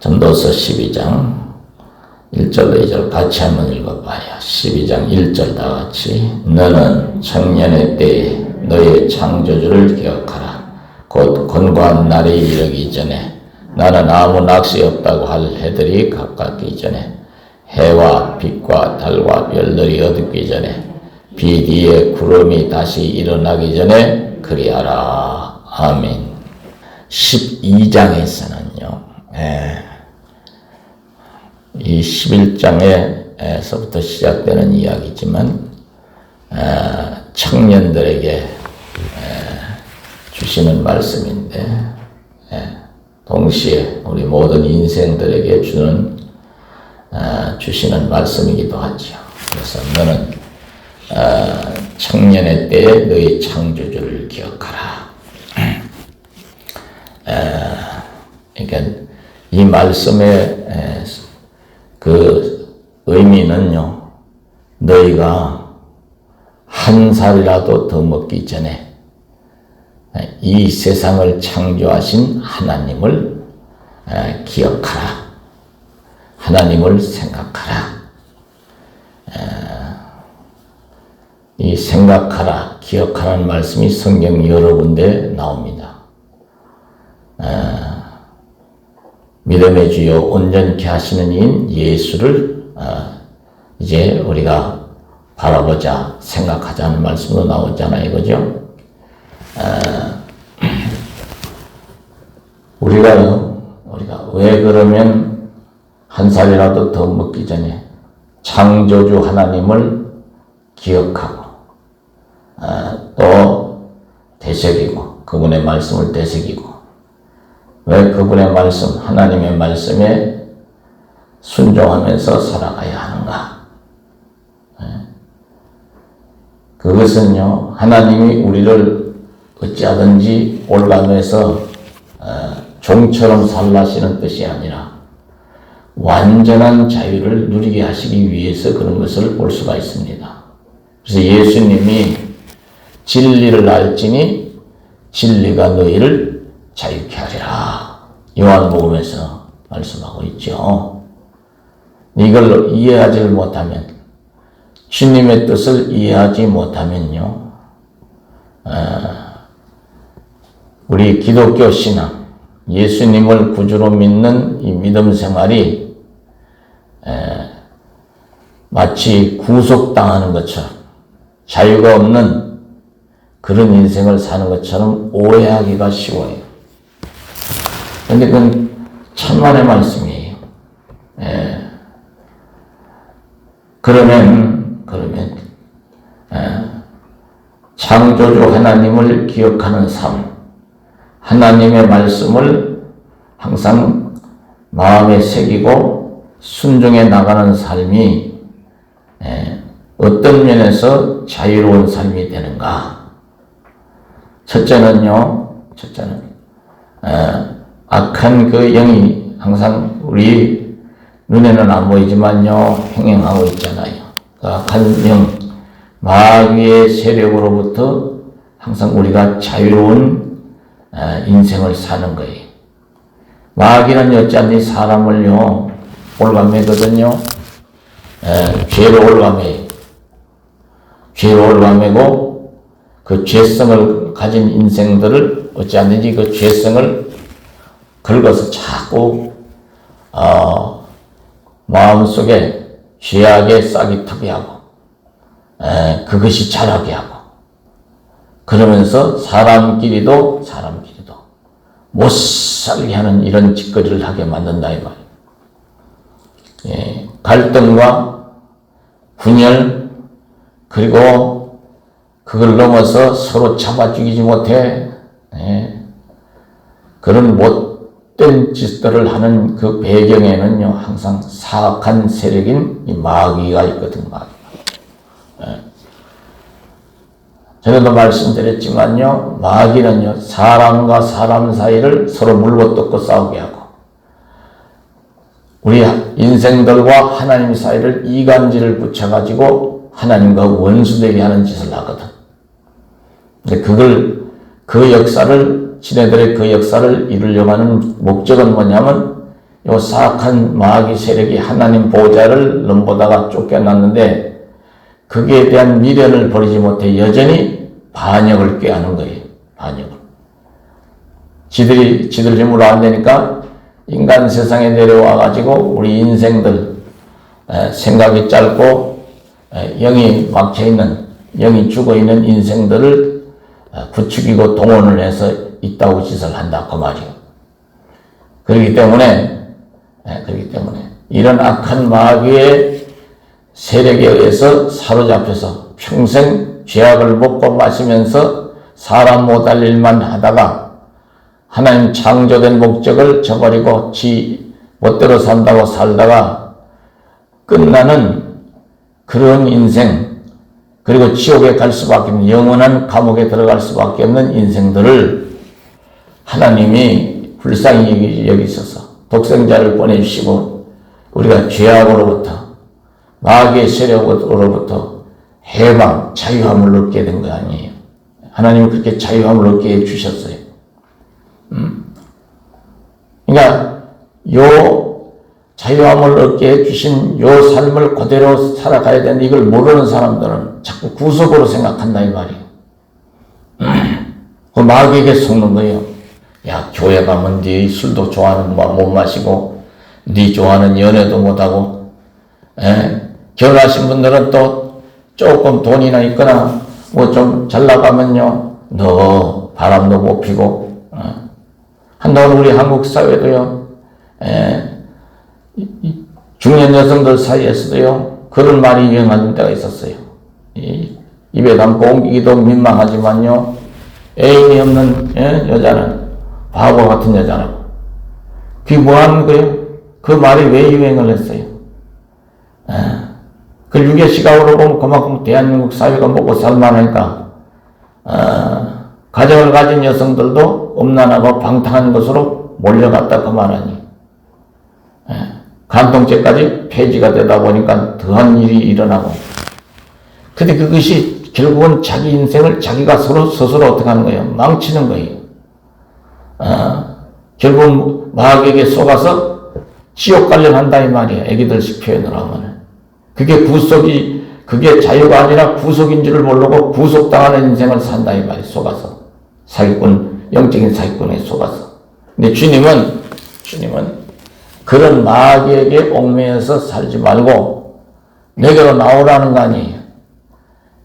전도서 12장 1절 2절 같이 한번 읽어봐요. 12장 1절 다 같이 너는 청년의 때에 너의 창조주를 기억하라. 곧 권고한 날이 이르기 전에 나는 아무 낚시 없다고 할 해들이 가깝기 전에 해와 빛과 달과 별들이 어둡기 전에 비 뒤에 구름이 다시 일어나기 전에 그리하라. 아멘. 12장에서는요. 예, 이 11장에서부터 시작되는 이야기지만 아, 청년들에게 주시는 말씀인데 예, 동시에 우리 모든 인생들에게 주는 아, 주시는 말씀이기도 하지요. 그래서 너는 아, 청년의 때에 너희 창조주를 기억하라. 그러니까 이 말씀의 그 의미는요, 너희가 한 살이라도 더 먹기 전에 이 세상을 창조하신 하나님을 기억하라. 하나님을 생각하라. 이 생각하라, 기억하라는 말씀이 성경 여러 군데 나옵니다. 믿음의 주요 온전케 하시는 이인 예수를 이제 우리가 바라보자, 생각하자는 말씀도 나오잖아요. 그죠? 우리가, 우리가 왜 그러면 한 살이라도 더 먹기 전에 창조주 하나님을 기억하고, 또 되새기고, 그분의 말씀을 되새기고, 왜 그분의 말씀, 하나님의 말씀에 순종하면서 살아가야 하는가? 예. 그것은요, 하나님이 우리를 어찌하든지 올가면서 어, 종처럼 살라시는 뜻이 아니라 완전한 자유를 누리게 하시기 위해서 그런 것을 볼 수가 있습니다. 그래서 예수님이 진리를 알지니 진리가 너희를 자유케 하리라. 요한복음에서 말씀하고 있죠. 이걸 이해하지 못하면 주님의 뜻을 이해하지 못하면요. 우리 기독교 신앙, 예수님을 구주로 믿는 이 믿음 생활이 마치 구속당하는 것처럼 자유가 없는 그런 인생을 사는 것처럼 오해하기가 쉬워요. 근데 그건 천만의 말씀이에요. 예. 그러면, 그러면, 예. 창조주 하나님을 기억하는 삶, 하나님의 말씀을 항상 마음에 새기고 순종해 나가는 삶이 예. 어떤 면에서 자유로운 삶이 되는가? 첫째는요, 첫째는, 예. 악한 그 영이 항상 우리 눈에는 안 보이지만요, 행행하고 있잖아요. 그 악한 영, 마귀의 세력으로부터 항상 우리가 자유로운 인생을 사는 거예요. 마귀는 여전히 사람을요, 올가매거든요. 죄로 올가매요. 죄로 올가매고, 그 죄성을 가진 인생들을 어찌하든지 그 죄성을 긁어서 자꾸 어, 마음속에 죄악의 싹이 트게 하고 에, 그것이 자라게 하고 그러면서 사람끼리도 사람끼리도 못 살게 하는 이런 짓거리를 하게 만든다 이 말이에요. 예, 갈등과 분열 그리고 그걸 넘어서 서로 잡아 죽이지 못해 예, 그런 못 못된 짓들을 하는 그 배경에는요, 항상 사악한 세력인 이 마귀가 있거든, 마귀가. 예. 전에도 말씀드렸지만요, 마귀는요, 사람과 사람 사이를 서로 물고 뜯고 싸우게 하고, 우리 인생들과 하나님 사이를 이간질을 붙여가지고 하나님과 원수되게 하는 짓을 하거든. 근데 그걸, 그 역사를 지네들의 그 역사를 이루려고 하는 목적은 뭐냐면 요 사악한 마귀 세력이 하나님 보좌를 넘보다가 쫓겨났는데 거기에 대한 미련을 버리지 못해 여전히 반역을 꾀하는 거예요. 반역을. 지들이 지들 힘으로 안 되니까 인간 세상에 내려와 가지고 우리 인생들 에, 생각이 짧고 에, 영이 막혀 있는 영이 죽어 있는 인생들을 어, 부추기고 동원을 해서 이따구 짓을 한다 그 말이요. 그렇기 때문에 예, 그렇기 때문에 이런 악한 마귀의 세력에 의해서 사로잡혀서 평생 죄악을 먹고 마시면서 사람 못할 일만 하다가 하나님 창조된 목적을 저버리고 지 멋대로 산다고 살다가 끝나는 그런 인생 그리고 지옥에 갈 수밖에 없는 영원한 감옥에 들어갈 수밖에 없는 인생들을 하나님이 불쌍히 여기- 여기셔서 독생자를 보내주시고 우리가 죄악으로부터 마귀의 세력으로부터 해방, 자유함을 얻게 된 거 아니에요. 하나님은 그렇게 자유함을 얻게 해주셨어요. 음. 그러니까 요 자유함을 얻게 해주신 요 삶을 그대로 살아가야 되는데 이걸 모르는 사람들은 자꾸 구속으로 생각한다 이 말이에요. 그 마귀에게 속는 거예요. 야 교회 가면 네 술도 좋아하는 거 못 마시고 네 좋아하는 연애도 못하고 에? 결혼하신 분들은 또 조금 돈이나 있거나 뭐 좀 잘 나가면요 너 바람도 못 피고 어? 한동안 우리 한국 사회도요 에? 이- 이 중년 여성들 사이에서도요 그런 말이 유행하는 때가 있었어요 이, 입에 담고 옮기기도 민망하지만요 애인이 없는 예? 여자는 바보 같은 여자라고. 그게 뭐 하는 거예요? 그 말이 왜 유행을 했어요? 아, 그 유교 시각으로 보면 그만큼 대한민국 사회가 먹고 살만하니까, 아, 가정을 가진 여성들도 엄난하고 방탕한 것으로 몰려갔다 그 말하니. 아, 간통죄까지 폐지가 되다 보니까 더한 일이 일어나고. 근데 그것이 결국은 자기 인생을 자기가 서로 스스로 어떻게 하는 거예요? 망치는 거예요. 아, 결국 마귀에게 속아서 지옥 관련 한다 이 말이에요. 애기들식 표현을 하면. 그게 구속이, 그게 자유가 아니라 구속인 줄을 모르고 구속당하는 인생을 산다 이 말이에요. 속아서. 사기꾼, 영적인 사기꾼에 속아서. 근데 주님은, 주님은 그런 마귀에게 얽매여서 살지 말고 내게로 나오라는 거 아니에요.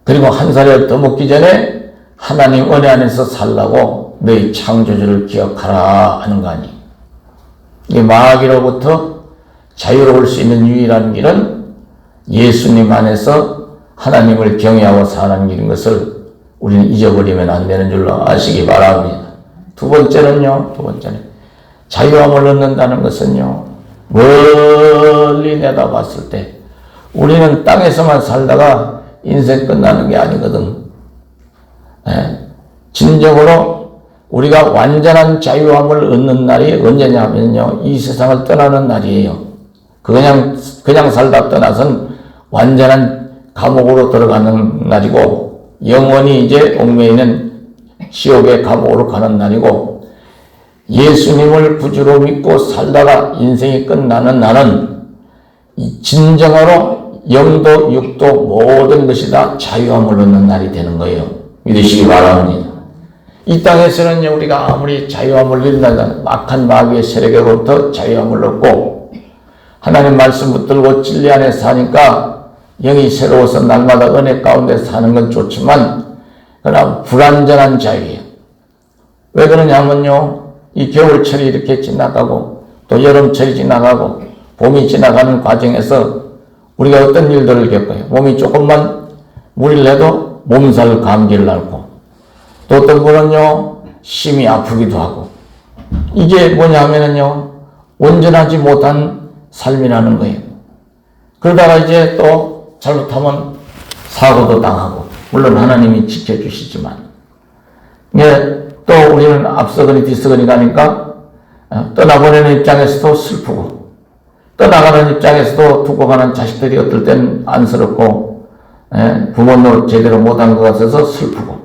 그리고 한 살을 더 먹기 전에 하나님 은혜 안에서 살라고 너희 창조주를 기억하라 하는 거 아니. 이 마귀로부터 자유로울 수 있는 유일한 길은 예수님 안에서 하나님을 경외하고 사는 길인 것을 우리는 잊어버리면 안 되는 줄로 아시기 바랍니다. 두 번째는요, 두 번째는 자유함을 얻는다는 것은요, 멀리 내다봤을 때 우리는 땅에서만 살다가 인생 끝나는 게 아니거든. 예. 진정으로 우리가 완전한 자유함을 얻는 날이 언제냐면요. 이 세상을 떠나는 날이에요. 그냥, 그냥 살다 떠나선 완전한 감옥으로 들어가는 날이고, 영원히 이제 옥매이는 지옥의 감옥으로 가는 날이고, 예수님을 구주로 믿고 살다가 인생이 끝나는 날은 이 진정으로 영도 육도 모든 것이 다 자유함을 얻는 날이 되는 거예요. 믿으시기 바랍니다. 이 땅에서는 우리가 아무리 자유함을 얻는다는 악한 마귀의 세력으로부터 자유함을 얻고 하나님 말씀 붙들고 진리 안에 사니까 영이 새로워서 날마다 은혜 가운데 사는 건 좋지만 그러나 불완전한 자유예요. 왜 그러냐면요. 이 겨울철이 이렇게 지나가고 또 여름철이 지나가고 봄이 지나가는 과정에서 우리가 어떤 일들을 겪어요. 몸이 조금만 무리를 해도 몸살 감기를 앓고 또 어떤 분은요 심이 아프기도 하고. 이게 뭐냐면은요 온전하지 못한 삶이라는 거예요. 그러다가 이제 또 잘못하면 사고도 당하고 물론 하나님이 지켜주시지만. 예, 또 우리는 앞서거니 뒤서거니 가니까 어, 떠나보내는 입장에서도 슬프고 떠나가는 입장에서도 두고 가는 자식들이 어떨 땐 안쓰럽고 예, 부모도 제대로 못한 것 같아서 슬프고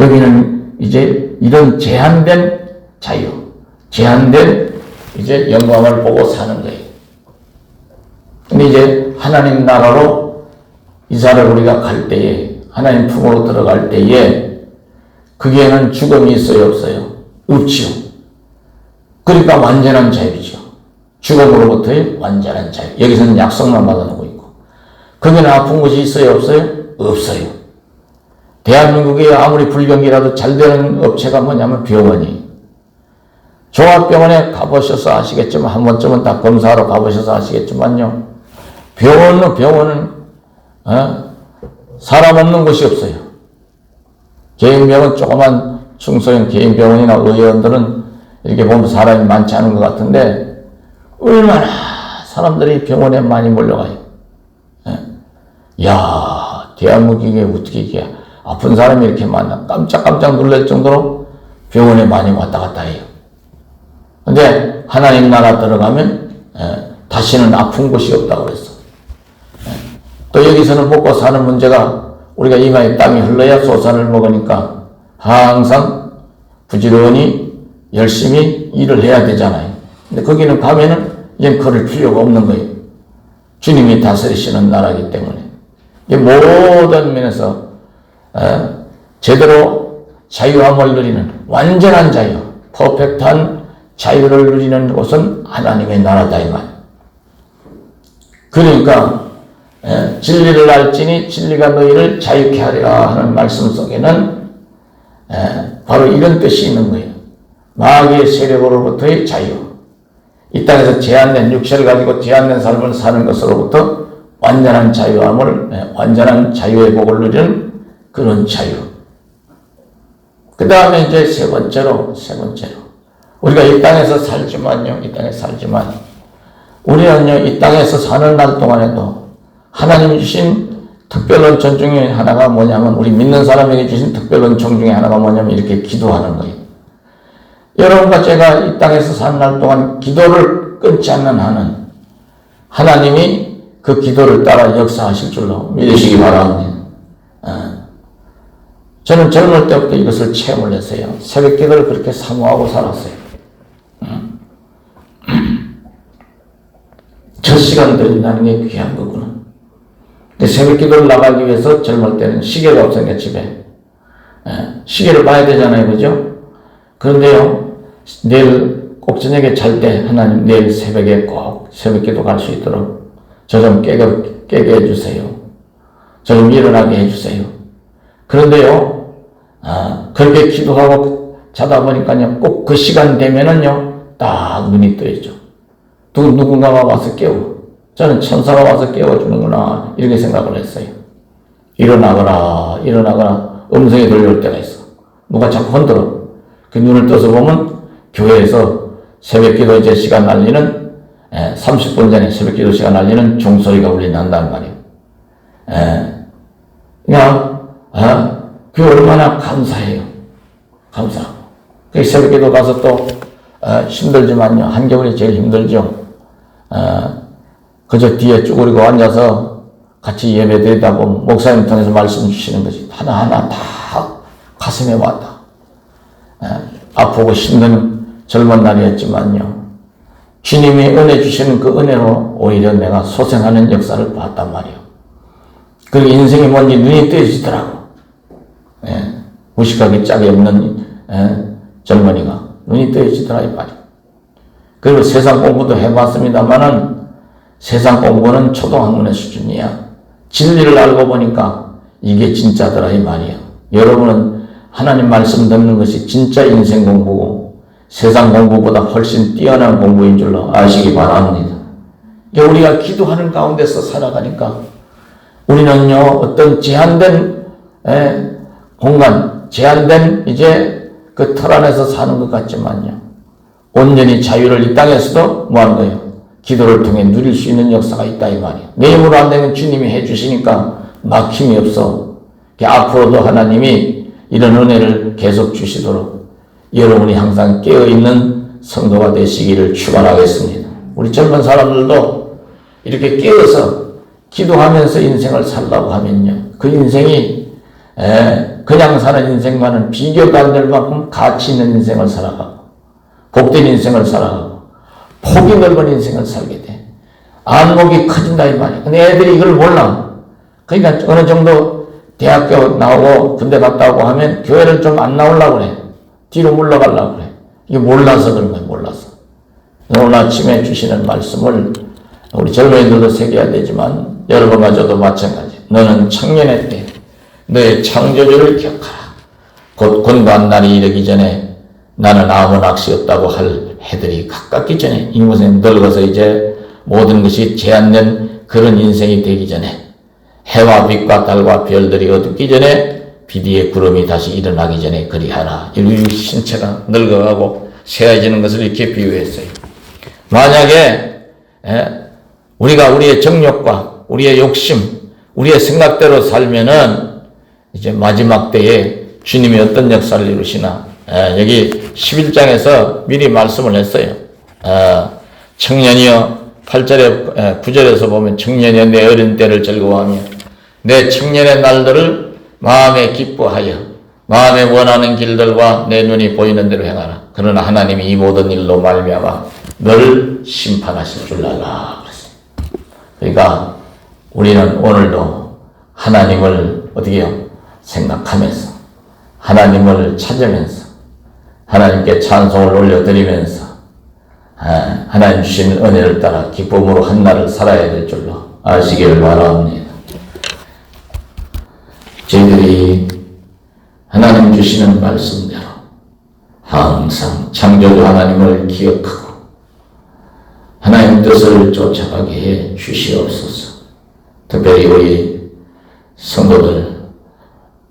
여기는 이제 이런 제한된 자유, 제한된 이제 영광을 보고 사는 거예요. 근데 이제 하나님 나라로 이사를 우리가 갈 때에 하나님 품으로 들어갈 때에 거기에는 죽음이 있어요 없어요? 없지요. 그러니까 완전한 자유죠. 죽음으로부터의 완전한 자유. 여기서는 약속만 받아놓고 있고 거기는 아픈 곳이 있어요 없어요? 없어요. 대한민국에 아무리 불경기라도 잘 되는 업체가 뭐냐면 병원이. 종합병원에 가보셔서 아시겠지만 한 번쯤은 다 검사하러 가보셔서 아시겠지만요. 병원은 병원은 어? 사람 없는 곳이 없어요. 개인병원 조그만 중소형 개인병원이나 의원들은 이렇게 보면 사람이 많지 않은 것 같은데 얼마나 사람들이 병원에 많이 몰려가요. 예. 야 대한민국 이게 어떻게 이게 아픈 사람이 이렇게 많나 깜짝깜짝 놀랄 정도로 병원에 많이 왔다 갔다 해요. 근데 하나님 나라 들어가면 예, 다시는 아픈 곳이 없다고 그랬어. 예. 또 여기서는 먹고 사는 문제가 우리가 이마에 땀이 흘러야 소산을 먹으니까 항상 부지런히 열심히 일을 해야 되잖아요. 근데 거기는 가면은 이제 그럴 필요가 없는 거예요. 주님이 다스리시는 나라이기 때문에. 이 모든 면에서 어, 제대로 자유함을 누리는 완전한 자유, 퍼펙트한 자유를 누리는 곳은 하나님의 나라다 이 말. 그러니까 예, 진리를 알지니 진리가 너희를 자유케 하리라 하는 말씀 속에는 예, 바로 이런 뜻이 있는 거예요. 마귀의 세력으로부터의 자유. 이 땅에서 제한된 육체를 가지고 제한된 삶을 사는 것으로부터 완전한 자유함을 예, 완전한 자유의 복을 누리는 그런 자유. 그 다음에 이제 세 번째로 세 번째로 우리가 이 땅에서 살지만요, 이 땅에 살지만 우리는요 이 땅에서 사는 날 동안에도 하나님 주신 특별 원천 중에 하나가 뭐냐면 우리 믿는 사람에게 주신 특별 원천 중에 하나가 뭐냐면 이렇게 기도하는 거예요. 여러분과 제가 이 땅에서 사는 날 동안 기도를 끊지 않는 한은 하나님이 그 기도를 따라 역사하실 줄로 믿으시기 바랍니다. 어. 저는 젊을 때부터 이것을 체험을 했어요. 새벽 기도를 그렇게 사모하고 살았어요. 첫 시간 드린다는 게 귀한 거구나. 근데 새벽 기도를 나가기 위해서 젊을 때는 시계가 없으니까 집에. 예, 시계를 봐야 되잖아요. 그죠? 그런데요, 내일 꼭 저녁에 잘 때 하나님 내일 새벽에 꼭 새벽 기도 갈 수 있도록 저 좀 깨게, 깨게 해주세요. 저 좀 일어나게 해주세요. 그런데요, 아, 그렇게 기도하고 자다 보니까요, 꼭 그 시간 되면은요, 딱 눈이 떠있죠. 누, 누군가가 와서 깨워. 저는 천사가 와서 깨워주는구나. 이렇게 생각을 했어요. 일어나거라, 일어나거라. 음성이 들려올 때가 있어. 누가 자꾸 흔들어. 그 눈을 떠서 보면 교회에서 새벽 기도 이제 시간 날리는, 예, 30분 전에 새벽 기도 시간 날리는 종소리가 울린단단 말이에요. 예. 그냥, 아, 그 얼마나 감사해요. 감사하고. 그 새벽 기도 가서 또, 어, 힘들지만요. 한겨울이 제일 힘들죠. 어, 그저 뒤에 쭈그리고 앉아서 같이 예배 드리다 보면 목사님 통해서 말씀 주시는 것이 하나하나 다 가슴에 왔다. 어, 아프고 힘든 젊은 날이었지만요. 주님이 은혜 주시는 그 은혜로 오히려 내가 소생하는 역사를 봤단 말이요. 그 인생이 뭔지 눈이 뜨여지더라고. 예, 무식하게 짝이 없는 예, 젊은이가 눈이 뜨여지더라 이 말이요. 그리고 세상 공부도 해봤습니다만은 세상 공부는 초등학문의 수준이야. 진리를 알고 보니까 이게 진짜더라 이 말이야. 여러분은 하나님 말씀 듣는 것이 진짜 인생 공부고 세상 공부보다 훨씬 뛰어난 공부인 줄로 아시기 바랍니다. 우리가 기도하는 가운데서 살아가니까 우리는요 어떤 제한된 에, 공간, 제한된 이제 그 틀 안에서 사는 것 같지만요. 온전히 자유를 이 땅에서도 뭐 하는 거예요? 기도를 통해 누릴 수 있는 역사가 있다 이 말이에요. 내 힘으로 안 되면 주님이 해주시니까 막힘이 없어. 앞으로도 하나님이 이런 은혜를 계속 주시도록 여러분이 항상 깨어있는 성도가 되시기를 축원하겠습니다. 우리 젊은 사람들도 이렇게 깨어서 기도하면서 인생을 살라고 하면요. 그 인생이 그냥 사는 인생과는 비교가 안 될 만큼 가치 있는 인생을 살아가고 복된 인생을 살아가고 폭이 넓은 인생을 살게 돼. 안목이 커진다 이 말이야. 근데 애들이 이걸 몰라. 그러니까 어느 정도 대학교 나오고 군대 갔다 오고 하면 교회를 좀 안 나오려고 그래. 뒤로 물러가려고 그래. 이게 몰라서 그런 거야, 몰라서. 오늘 아침에 주시는 말씀을 우리 젊은이들도 새겨야 되지만 여러분마저도 마찬가지. 너는 청년의 때 너의 창조주를 기억하라. 곧 곤고한 날이 이르기 전에 나는 아무 낚시 없다고 할 해들이 가깝기 전에 이곳에 늙어서 이제 모든 것이 제한된 그런 인생이 되기 전에 해와 빛과 달과 별들이 어둡기 전에 비디의 구름이 다시 일어나기 전에 그리하라. 이 신체가 늙어가고 새해지는 것을 이렇게 비유했어요. 만약에 예, 우리가 우리의 정욕과 우리의 욕심, 우리의 생각대로 살면은 이제 마지막 때에 주님이 어떤 역사를 이루시나 예, 여기 11장에서 미리 말씀을 했어요. 어, 청년이여 8절에 9절에서 보면 청년이여 내 어린 때를 즐거워하며 내 청년의 날들을 마음에 기뻐하여 마음에 원하는 길들과 내 눈이 보이는 대로 행하라. 그러나 하나님이 이 모든 일로 말미암아 너를 심판하실 줄 알라. 그러니까 우리는 오늘도 하나님을 어떻게 요 생각하면서 하나님을 찾으면서 하나님께 찬송을 올려드리면서 아, 하나님 주신 은혜를 따라 기쁨으로 한 날을 살아야 될 줄로 아시기를 바랍니다. 저희들이 하나님 주시는 말씀대로 항상 창조주 하나님을 기억하고 하나님 뜻을 쫓아가게 해 주시옵소서. 특별히 우리 성도들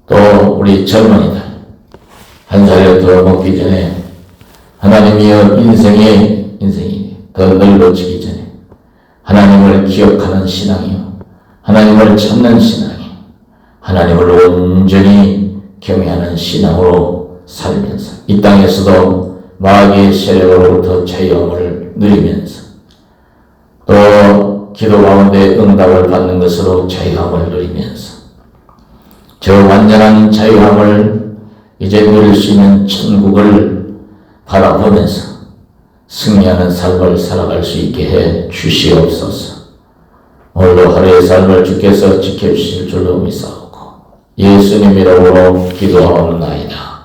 또 우리 젊은이들 한 살을 더 먹기 전에 하나님이여 인생의 인생이 더 넓어지기 전에 하나님을 기억하는 신앙이요 하나님을 찾는 신앙이 하나님을 온전히 경외하는 신앙으로 살면서 이 땅에서도 마귀의 세력으로부터 자유함을 누리면서 또 기도 가운데 응답을 받는 것으로 자유함을 누리면서 저 완전한 자유함을 이제 누릴 수 있는 천국을 바라보면서 승리하는 삶을 살아갈 수 있게 해 주시옵소서. 오늘도 하루의 삶을 주께서 지켜주실 줄로 믿사오고 예수님 이름으로 기도하옵나이다.